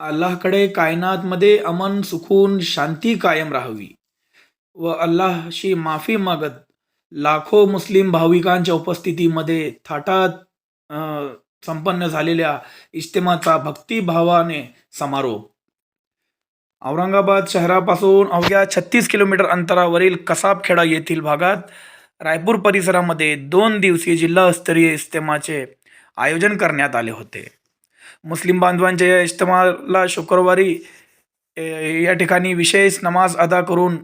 अल्लाहकडे कायनातमध्ये अमन सुकून शांती कायम राहावी. व अल्लाहशी माफी मागत लाखो मुस्लिम भाविकांच्या उपस्थितीमध्ये थाटात संपन्न झालेल्या इज्तिमाचा भक्तिभावाने समारोप. औरंगाबाद शहरापासून अवघ्या छत्तीस किलोमीटर अंतरावरील कसाबखेडा येथील भागात रायपूर परिसरामध्ये दोन दिवसीय जिल्हास्तरीय इज्तिमाचे आयोजन करण्यात आले होते. मुस्लिम बांधवांच्या या इज्तमाला शुक्रवारी या ठिकाणी विशेष नमाज अदा करून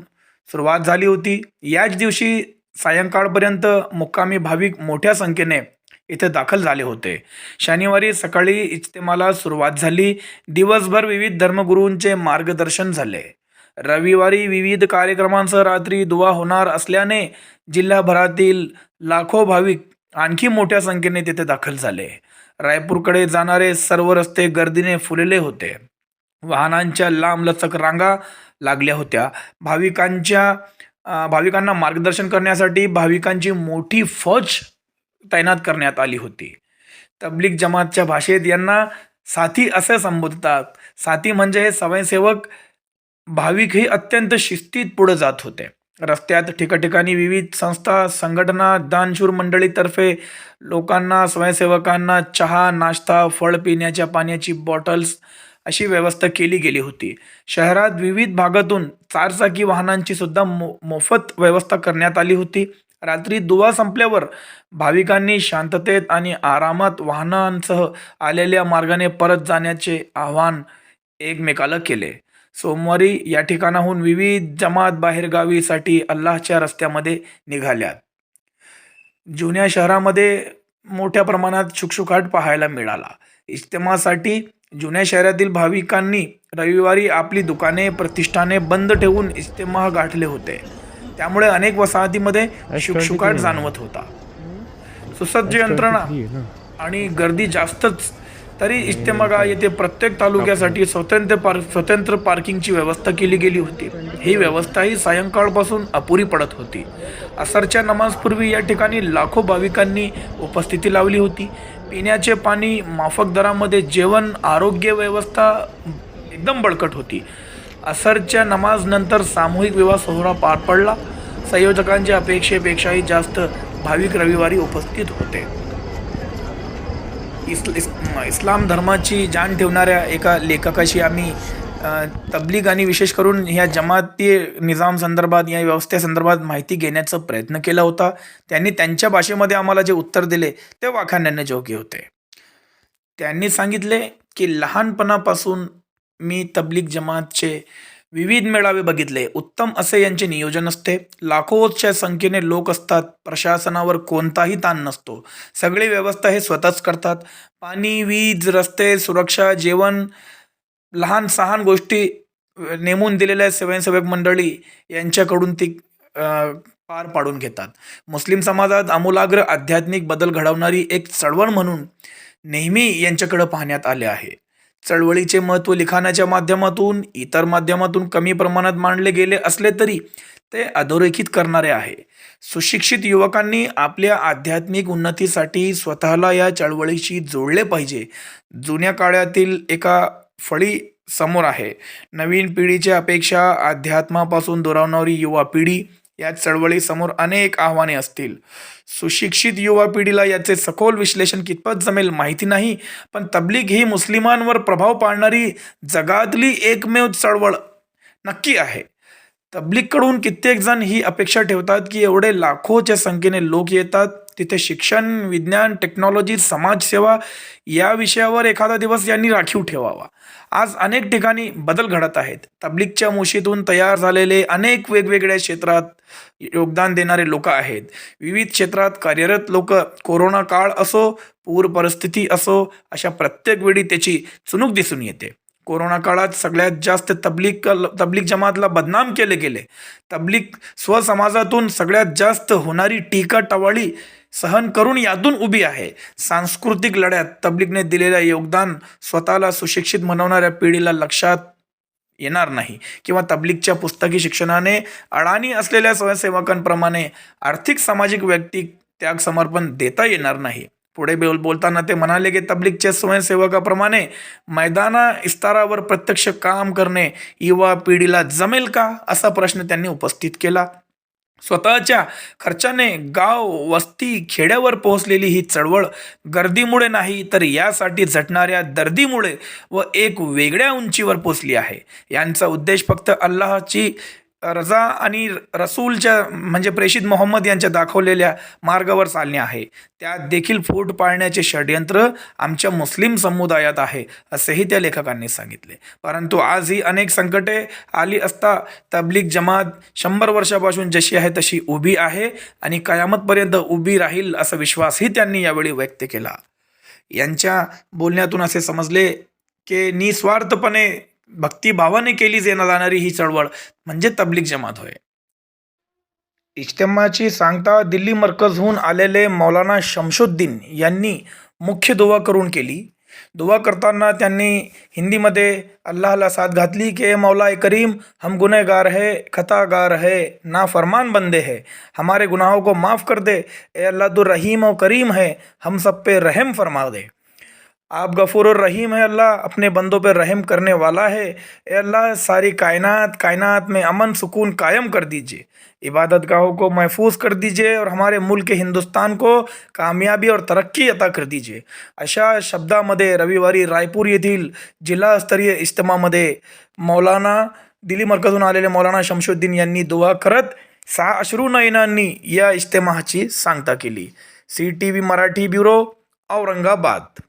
सुरुवात झाली होती. याच दिवशी सायंकाळपर्यंत मुक्कामी भाविक मोठ्या संख्येने इथे दाखल झाले होते. शनिवारी सकाळी इज्तिमाला सुरुवात झाली. दिवसभर विविध धर्मगुरूंचे मार्गदर्शन झाले. रविवारी विविध कार्यक्रमांसह रात्री दुवा होणार असल्याने जिल्हाभरातील लाखो भाविक आणखी मोठ्या संख्येने तिथे दाखल झाले. रायपूरकडे जाणारे सर्व रस्ते गर्दीने फुलले होते. वाहनांच्या लांबलचक रांगा लागल्या होत्या. भाविकांच्या भाविकांना मार्गदर्शन करण्यासाठी भाविकांची मोठी फौज तैनात करण्यात आली होती. तबलीग जमातच्या भाषेत यांना साथी असे संबोधतात. साथी म्हणजे हे स्वयंसेवक भाविक हे अत्यंत शिस्तीत पुढे जात होते. रस्त्यात ठिकाठिकाणी विविध संस्था संघटना दानशूर मंडळीतर्फे लोकांना स्वयंसेवकांना चहा नाश्ता फळ पिण्याच्या पाण्याची बॉटल्स अशी व्यवस्था केली गेली होती. शहरात विविध भागातून चारचाकी वाहनांची सुद्धा मो मोफत व्यवस्था करण्यात आली होती. रात्री दुवा संपल्यावर भाविकांनी शांततेत आणि आरामात वाहनांसह आलेल्या मार्गाने परत जाण्याचे आवाहन एकमेकाला केले. सोमवारी या ठिकाणाहून विविध जमात बाहेरगावीसाठी अल्लाहच्या रस्त्यामध्ये निघाल्या जुन्या शहरामध्ये मोठ्या प्रमाणात शुकशुकाट पाहायला मिळाला. इज्तिमासाठी जुन्या शहरातील भाविकांनी रविवारी आपली दुकाने प्रतिष्ठाने बंद ठेवून इज्तिमा गाठले होते. त्यामुळे अनेक वसाहतीमध्ये शुकशुकाट जाणवत होता. सुसज्ज यंत्रणा आणि गर्दी जास्तच तरी इज्तेमागा येथे प्रत्येक तालुक्यासाठी स्वतंत्र पार स्वतंत्र पार्किंगची व्यवस्था केली गेली होती. ही व्यवस्थाही सायंकाळपासून अपुरी पडत होती. असरच्या नमाजपूर्वी या ठिकाणी लाखो भाविकांनी उपस्थिती लावली होती. पिण्याचे पाणी माफक दरामध्ये जेवण आरोग्य व्यवस्था एकदम बळकट होती. असरच्या नमाजनंतर सामूहिक विवाह सोहळा पार पडला. संयोजकांच्या अपेक्षेपेक्षाही जास्त भाविक रविवारी उपस्थित होते. इस, इस इस्लाम धर्माची जाण ठेवणाऱ्या एका लेखकाशी आम्ही तबलीग आणि विशेष करून ह्या जमाती निजाम संदर्भात या व्यवस्थेसंदर्भात माहिती घेण्याचा प्रयत्न केला होता. त्यांनी त्यांच्या भाषेमध्ये आम्हाला जे उत्तर दिले ते वाखाण्याने योग्य होते. त्यांनी सांगितले की लहानपणापासून मी तबलीग जमातचे विविध मेळावे बघितले. उत्तम असे यांचे नियोजन असते लाखोच्या संख्येने लोक असतात. प्रशासनावर कोणताही ताण नसतो. सगळी व्यवस्था हे स्वतःच करतात. पाणी वीज रस्ते सुरक्षा जेवण लहान सहान गोष्टी नेमून दिलेल्या स्वयंसेवक मंडळी यांच्याकडून ती पार पाडून घेतात. मुस्लिम समाजात आमूलाग्र आध्यात्मिक बदल घडवणारी एक चळवळ म्हणून नेहमी यांच्याकडे पाहण्यात आले आहे. चळवळीचे महत्त्व लिखाणाच्या माध्यमातून इतर माध्यमातून कमी प्रमाणात मांडले गेले असले तरी ते अधोरेखित करणारे आहे. सुशिक्षित युवकांनी आपल्या आध्यात्मिक उन्नतीसाठी स्वतःला या चळवळीशी जोडले पाहिजे. जुन्या काळातील एका फळी समोर आहे. नवीन पिढीच्या अपेक्षा अध्यात्मापासून दुरावणारी युवा पिढी या चळवळीसमोर अनेक आव्हाने असतील. सुशिक्षित युवा पिढीला याचे सखोल विश्लेषण कितपत जमेल माहिती नाही पण तबलीग ही मुस्लिमांवर प्रभाव पाडणारी जगातली एकमेव चळवळ नक्की आहे. तबलीगकडून कित्येक जण ही अपेक्षा ठेवतात की एवढे लाखोच्या संख्येने लोक येतात तिथे शिक्षण विज्ञान टेक्नॉलॉजी समाजसेवा या विषयावर एखादा दिवस यांनी राखीव ठेवावा. आज अनेक ठिकाणी बदल घडत आहेत. तबलीगच्या मुशीतून तयार झालेले अनेक वेगवेगळ्या क्षेत्रात योगदान देणारे लोक आहेत. विविध क्षेत्रात कार्यरत लोक कोरोना काळ असो पूर परिस्थिती असो अशा प्रत्येक वेळी त्याची चुणूक दिसून येते. कोरोना काळात सगळ्यात जास्त तबलीग तबलीग जमातला बदनाम केले गेले. तबलीग स्वसमाजातून सगळ्यात जास्त होणारी टीका टवाळी सहन करून यातून उभी आहे. सांस्कृतिक लढ्यात तबलीगने दिलेलं योगदान स्वतःला सुशिक्षित म्हणवणाऱ्या पिढीला लक्षात येणार नाही किंवा तबलीगच्या पुस्तकी शिक्षणाने अडाणी असलेल्या स्वयंसेवकांप्रमाणे आर्थिक सामाजिक व्यक्ती त्याग समर्पण देता येणार नाही. पुढे बोल बोलताना ते म्हणाले की तबलीगच्या स्वयंसेवकाप्रमाणे मैदाना इस्तारावर प्रत्यक्ष काम करणे युवा पिढीला जमेल का? असा प्रश्न त्यांनी उपस्थित केला. स्वतःच्या खर्चाने गाव वस्ती खेड्यावर पोहोचलेली ही चळवळ गर्दीमुळे नाही तर यासाठी झटणाऱ्या दर्दीमुळे व एक वेगळ्या उंचीवर पोचली आहे. यांचा उद्देश फक्त अल्लाहची रजा आणि रसूलच्या म्हणजे प्रेषित मोहम्मद यांच्या दाखवलेल्या मार्गावर चालणे आहे. त्यात देखील फूट पाळण्याचे षडयंत्र आमच्या मुस्लिम समुदायात आहे असेही त्या लेखकांनी सांगितले. परंतु आज ही अनेक संकटे आली असता तबलीग जमात शंभर वर्षापासून जशी आहे तशी उभी आहे आणि कयामतपर्यंत उभी राहील असा विश्वासही त्यांनी यावेळी व्यक्त केला. यांच्या बोलण्यातून असे समजले की निस्वार्थपणे भक्तिभावाने केली जाणारी ही चळवळ म्हणजे तबलीग जमात होय. इज्तेमाची सांगता दिल्ली मरकजहून आलेले मौलाना शमशुद्दीन यांनी मुख्य दुवा करून केली. दुवा करताना त्यांनी हिंदीमध्ये अल्लाहला साथ घातली की "ए मौला करीम हम गुन्हेगार है खतागार है ना फरमान बंदे है हमारे गुनाहों को माफ़ कर दे ए अल्लाह तो रहीम और करीम है हम सब पे रहम फरमा दे। आप गफूर और रहीम है, अल्लाह अपने बंदों पर रहम करने वाला है। अल्लाह, सारी कायनात कायनात में अमन, सुकून कायम कर दीजिए। इबादत गाहों को महफूज कर दीजिए और हमारे मुल्क हिंदुस्तान को कामयाबी और तरक्की अता कर दीजिए। अशा शब्दामध्ये रविवारी जिला स्तरीय जिल्हास्तरीय इज्तमामध्ये मौलाना दिल्ली मरकजून आलेले मौलाना शमशुद्दीन यांनी दुवा करत सहा अश्रू नयनांनी या इज्तेमाची सांगता केली C T V Marathi bureau, Aurangabad.